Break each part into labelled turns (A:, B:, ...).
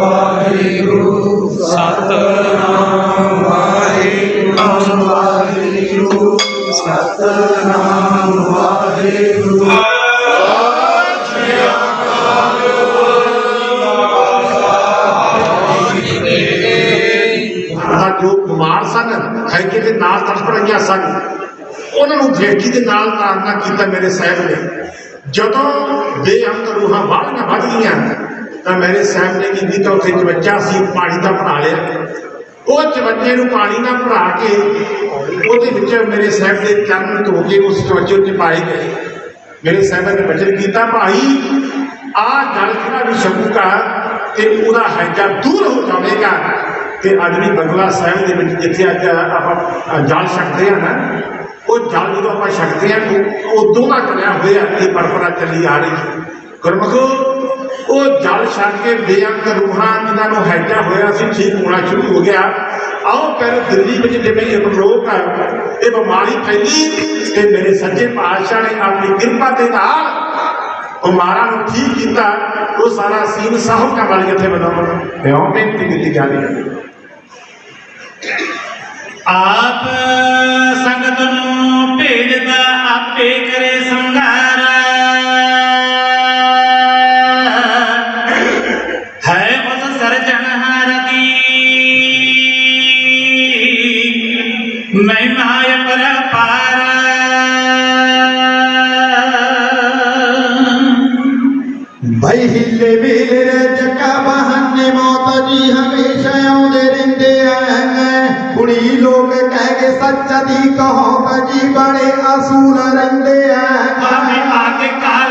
A: ਵਾਹਿਗੁਰੂ ਸਤਨਾਮ ਵਾਹਿਗੁਰੂ ਵਾਹਿਗੁਰੂ ਸਤਨਾਮ ਵਾਹਿਗੁਰੂ
B: ਆ ਜੋ ਕੁਮਾਰ ਸਨ ਹੈਗੇ ਦੇ ਨਾਲ ਤੜਫ ਰਹੀਆਂ ਸਨ ਉਹਨਾਂ ਨੂੰ ਦੇਖੀ ਦੇ ਨਾਲ ਤਾਰਨਾ ਕੀਤਾ ਮੇਰੇ ਸਾਹਿਬ ਨੇ ਜਦੋਂ ਬੇਅੰਤ ਰੂਹਾਂ ਬਾਹਲੀਆਂ ਵੱਧ ਗਈਆਂ ਤਾਂ ਮੇਰੇ ਸਾਹਿਬ ਨੇ ਕੀ ਕੀਤਾ ਉੱਥੇ ਚਵੱਜਾ ਸੀ, ਪਾਣੀ ਦਾ ਭਰਾ ਲਿਆ। ਉਹ ਚਵੱਜੇ ਨੂੰ ਪਾਣੀ ਨਾਲ ਭਰਾ ਕੇ ਉਹਦੇ ਵਿੱਚ ਮੇਰੇ ਸਾਹਿਬ ਦੇ ਚਰਨ ਧੋ ਕੇ ਉਸ ਚਵੱਜੇ ਉੱਤੇ ਪਾਏ ਗਏ। ਮੇਰੇ ਸਾਹਿਬ ਨੇ ਬਚਨ ਕੀਤਾ, ਭਾਈ, ਆ ਜਲ ਜਿਹੜਾ ਵੀ ਛਕੂਗਾ ਤੇ ਉਹਦਾ ਹੈਜਾ ਦੂਰ ਹੋ ਜਾਵੇਗਾ। ਤੇ ਅੱਜ ਵੀ ਬੰਗਲਾ ਸਾਹਿਬ ਦੇ ਵਿੱਚ ਜਿੱਥੇ ਅੱਜ ਆਪਾਂ ਜਲ ਛਕਦੇ ਆ ਨਾ, ਉਹ ਜਲ ਜਦੋਂ ਆਪਾਂ ਛਕਦੇ ਆ ਉਹ ਦੋਵਾਂ ਦਾ ਹੋਇਆ, ਇਹ ਪਰੰਪਰਾ ਚੱਲੀ ਆ ਰਹੀ ਹੈ। ਗੁਰਮਖੋ, ਉਹ ਜਲ ਛਕ ਕੇ ਬੇਅੰਤ ਰੂਹਾਂ ਜਿਨ੍ਹਾਂ ਨੂੰ ਹੈਜਾ ਹੋਇਆ ਸੀ, ਠੀਕ ਹੋਣਾ ਸ਼ੁਰੂ ਹੋ ਗਿਆ। ਆਓ ਪਰ ਦਿੱਲੀ ਵਿੱਚ ਜਿਵੇਂ ਇਹ ਰੋਗ ਆ, ਇਹ ਬਿਮਾਰੀ ਫੈਲੀ, ਤੇ ਮੇਰੇ ਸੱਚੇ ਪਾਤਸ਼ਾਹ ਨੇ ਆਪਣੀ ਕਿਰਪਾ ਦੇ ਨਾਲ ਬਿਮਾਰਾਂ ਨੂੰ ਠੀਕ ਕੀਤਾ। ਉਹ ਸਾਰਾ ਸੀਨ ਸਾਹਿਬ ਦਾ ਬਣ ਜਿੱਥੇ ਬਣਾਉਣ ਇਉਂ ਬੇਨਤੀ ਕੀਤੀ ਜਾ ਰਹੀ ਹੈ
C: ਆਪ ਮਹਿਮਾਇ ਪਰਪਾਰ
D: ਭਾਈ ਹਿੱਲੇ ਵੇਲੇ ਰੇ ਜੱਕਾ ਬਹਾਨੇ ਮੌਤ ਜੀ ਹਮੇਸ਼ਾ ਆਉਂਦੇ ਰਹਿੰਦੇ ਐ ਕੁੜੀ ਲੋਕ ਕਹਿ ਕੇ ਸੱਚ ਦੀ ਕਹੋ ਜੀ ਬੜੇ ਅਸੂਲ ਰਹਿੰਦੇ
C: ਆਵੇ
D: ਐ
C: ਆ ਕੇ ਕਾਲ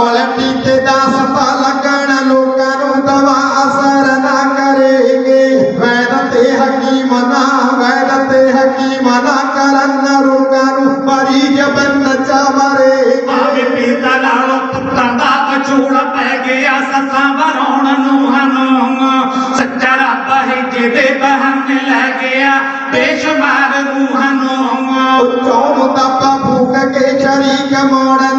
C: ਨੂੰ
D: ਉਹ ਕੁਆਲਿਟੀ ਤੇ ਦਸ ਪਾ ਲੱਗਣ ਲੋਕਾਂ ਨੂੰ ਦਵਾ ਅਸਰ ਨਾ ਕਰੇਗੇ। ਵੈਦ ਤੇ ਹਕੀਮ ਨਾ ਵੈਦ ਤੇ ਹਕੀਮ ਨਾ ਕਰਨ ਰੋਗਾਂ ਨੂੰ ਮਰੀਜ਼ ਬੰਨ ਚਾਵਰੇ
C: ਆਵੇ ਪੀਤਾ ਲਾਲੋ ਪੁੱਤਾਂ ਦਾ ਵਿਛੋੜ ਪੈ ਗਿਆ ਸੱਸਾਂ ਵਰਾਉਣ ਨੂੰ ਹਨੂੰ ਸੱਚਾ ਰੱਬ ਹੈ ਜਿਹਦੇ ਬਹਨ ਲੈ ਗਿਆ ਬੇਸ਼ੁਮਾਰ ਨੂੰ
D: ਚੌਮ ਤਾਪਾ ਫੂਕ ਕੇ ਸ਼ਰੀਕ ਮੋੜਨ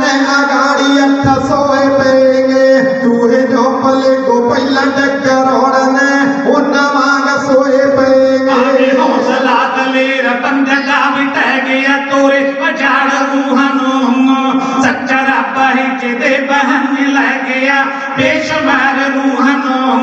C: ਬਹਨ ਲੈ ਗਿਆ ਬੇਸ਼ੁਮਾਰ ਰੂਹਾਂ ਨੂੰ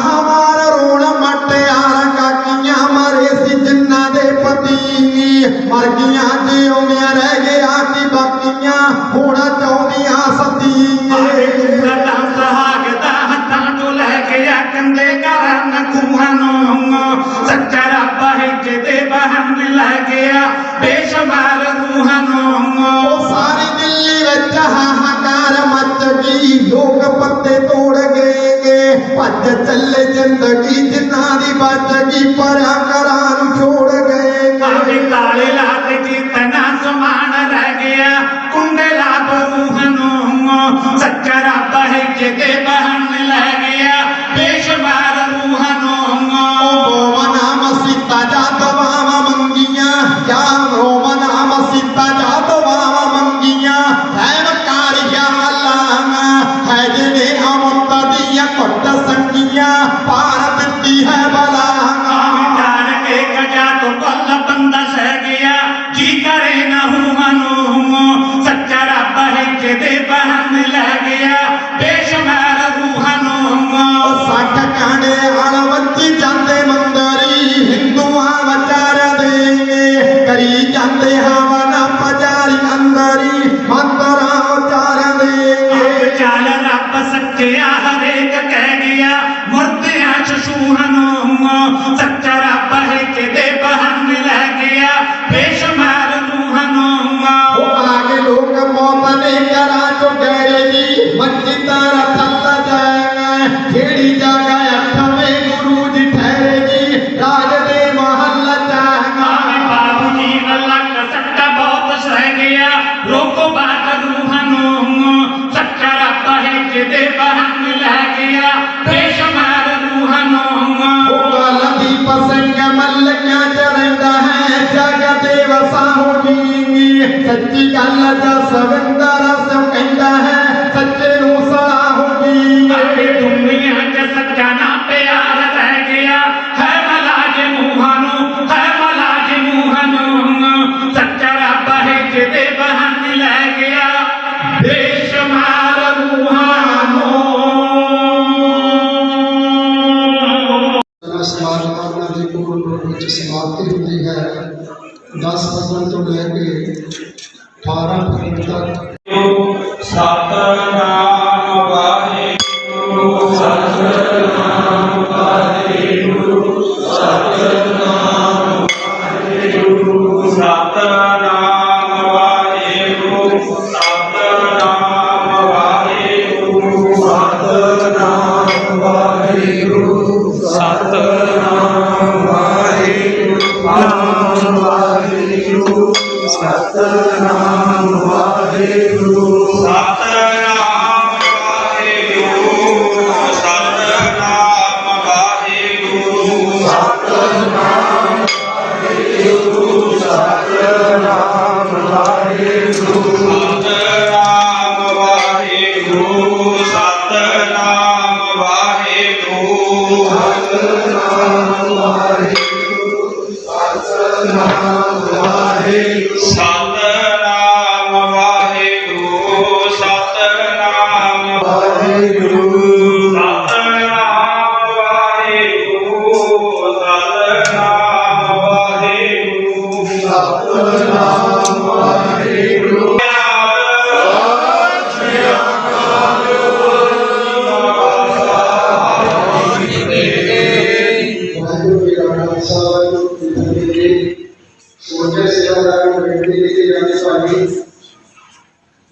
D: ਹਮਾਰ ਰੋਣ ਮਟਿਆਰ ਕਾਕੀਆਂ ਮਰੇ ਸੀ ਜਿੰਨਾਂ ਦੇ ਪਤੀ ਮਰ ਗਈਆਂ ਜਿਉਂਦੀਆਂ ਰਹਿ ਗਿਆ ਕੀ ਬਾਕੀਆਂ ਹੁਣ ਚਾਹੁੰਦੀਆਂ ਸਤੀ
C: ਕੁੰਡਾ ਸਹਾਗਦਾ ਹੱਥਾਂ ਤੋਂ ਲੈ ਗਿਆ ਕੰਦੇ ਕਰਨ ਖੂਹਾਂ ਨੂੰ। ਸੱਚਾ ਰੱਬ ਹੈ ਜਿਹਦੇ ਬਹਨ ਲੈ ਗਿਆ ਬੇਸ਼ੁਮਾਰ ਰੂਹਾਂ ਨੂੰ।
D: ਭੱਜ ਚੱਲੇ ਜ਼ਿੰਦਗੀ ਜਿਨ੍ਹਾਂ ਦੀ ਬਚ ਗਈ ਪਰਾਂ ਕਰਾਂ संगिया पार दिती है बला जान के गजा तो बल बंदा सह
C: गया
D: जी
C: करे ना
D: हुआ नो सच्चा रब है के दे बहन लह गया बेशमार रूहा नो
C: सच
D: कहने
C: वाला बच्ची जाते मंदरी हिंदुआ बचार देंगे करी जाते हवाना पजारी अंदरी मंदरा उचार देंगे चल रब सच्चे हरे دیا مرتے
D: آج شوہنوں تکرہ بہے کے دے بہن لگ گیا بے اللہ کا سمندر سب کہتا ہے سچے نو صلاح ہو گئی اے دنیا
C: کے سچا نا پیار رہ گیا ہے ملا جی موہنو ہے ملا جی موہنو سچا رب ہے کہ دے بہن لے گیا بے شمار موہنو سمار
E: اللہ جی کو کچھ سمارتی ہوتی ہے دس پسند تو لے کے 18 ਫਰਵਰੀ ਤੱਕ
A: ਸਤਨਾਮ ਵਾਹਿਗੁਰੂ ਸਤਨਾਮ ਵਾਹਿਗੁਰੂ ਸਤਨਾਮ ਵਾਹਿਗੁਰੂ ਸਤਨਾਮ ਵਾਹਿਗੁਰੂ ਸਤਨਾਮ ਵਾਹਿਗੁਰੂ ਸਤਨਾਮ ਵਾਹਿਗੁਰੂ ਸਤਨਾਮ ਵਾਹਿਗੁਰੂ ਨਾਮ ਵਾਹਿਗੁਰੂ